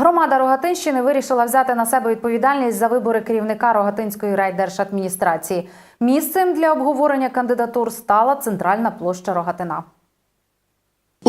Громада Рогатинщини вирішила взяти на себе відповідальність за вибори керівника Рогатинської райдержадміністрації. Місцем для обговорення кандидатур стала центральна площа Рогатина.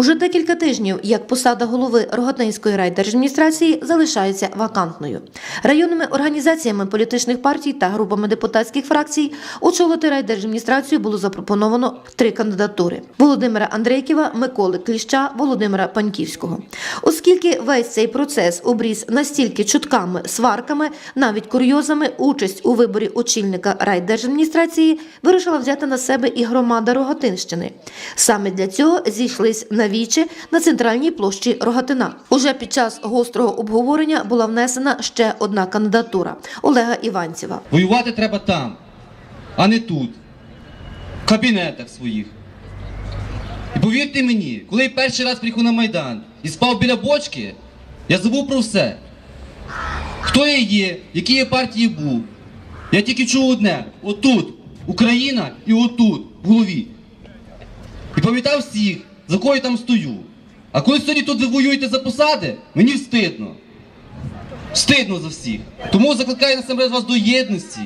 Уже декілька тижнів, як посада голови Рогатинської райдержадміністрації залишається вакантною. Районними організаціями політичних партій та групами депутатських фракцій очолити райдержадміністрацію було запропоновано три кандидатури: Володимира Андрейківа, Миколи Кліща, Володимира Паньківського. Оскільки весь цей процес обріз настільки чутками, сварками, навіть курйозами, участь у виборі очільника райдержадміністрації вирішила взяти на себе і громада Рогатинщини. Саме для цього зійшлись на вічі на центральній площі Рогатина. Уже під час гострого обговорення була внесена ще одна кандидатура Олега Іванцєва. Воювати треба там, а не тут, в кабінетах своїх. І повірте мені, коли я перший раз приїхав на Майдан і спав біля бочки, я забув про все. Хто я є, які я партії був. Я тільки чув одне: отут, Україна і отут, в голові. І пам'ятав всіх, за кого я там стою. А коли сьогодні тут ви воюєте за посади, мені встидно. Стидно за всіх. Тому закликаю насамперед вас до єдності.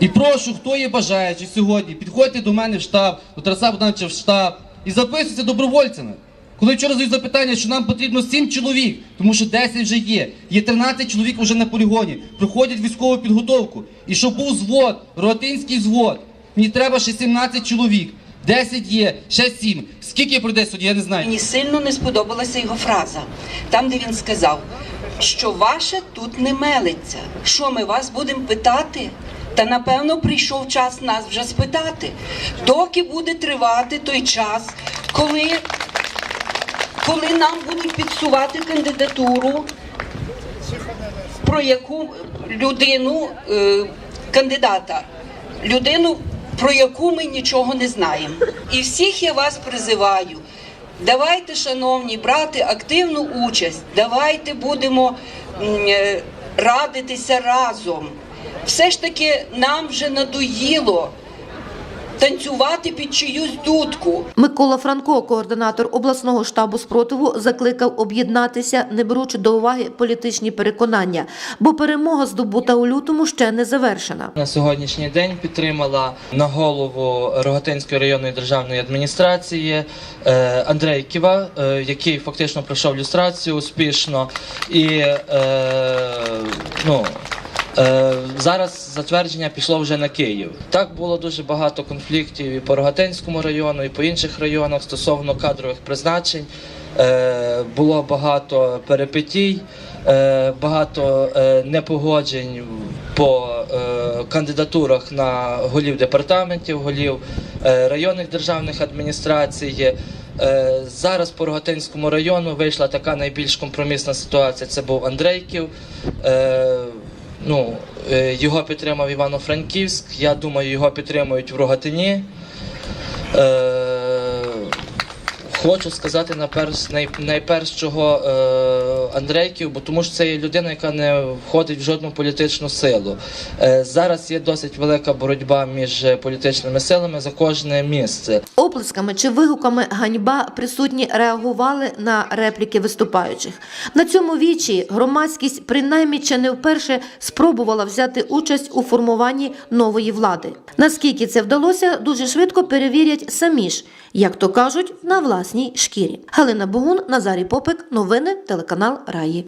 І прошу, хто є бажаючий сьогодні, підходьте до мене в штаб, до Тараса Богдановича в штаб і записуйтеся добровольцями. Коли вчора задають запитання, що нам потрібно 7 чоловік, тому що 10 вже є. Є 13 чоловік вже на полігоні, проходять військову підготовку. І щоб був звод, ротинський звод, мені треба ще 17 чоловік. 10 є, ще 7. Скільки пройде сьогодні, я не знаю. Мені сильно не сподобалася його фраза, там, де він сказав, що ваше тут не мелиться. Що ми вас будемо питати? Та напевно прийшов час нас вже спитати. Доки буде тривати той час, коли, коли нам будуть підсувати кандидатуру, про яку людину, е, кандидата, людину, про яку ми нічого не знаємо. І всіх я вас призиваю. Давайте, шановні брати, активну участь. Давайте будемо е, радитися разом. Все ж таки нам вже надоїло танцювати під чиюсь дудку. Микола Франко, координатор обласного штабу спротиву, закликав об'єднатися, не беручи до уваги політичні переконання, бо перемога здобута у лютому ще не завершена. На сьогоднішній день підтримала на голову Рогатинської районної державної адміністрації е, Андрейківа, е, який фактично пройшов люстрацію успішно. І е, ну, зараз затвердження пішло вже на Київ. Так було дуже багато конфліктів і по Рогатинському району, і по інших районах стосовно кадрових призначень. Е, було багато перипетій, е, багато е, непогоджень по е, кандидатурах на голів департаментів, голів е, районних державних адміністрацій. Е, Зараз по Рогатинському району вийшла така найбільш компромісна ситуація. Це був Андрейків. Е, Ну, е, його підтримав Івано-Франківськ. Я думаю, його підтримують в Рогатині. Хочу сказати наперс, най, найперш чого е, Андрейків, бо тому що це є людина, яка не входить в жодну політичну силу. Е, зараз є досить велика боротьба між політичними силами за кожне місце. Оплесками чи вигуками ганьба присутні реагували на репліки виступаючих. На цьому вічі громадськість принаймні чи не вперше спробувала взяти участь у формуванні нової влади. Наскільки це вдалося, дуже швидко перевірять самі ж, як то кажуть, на власній шкірі. Галина Богун, Назарій Попик, новини, телеканал Раї.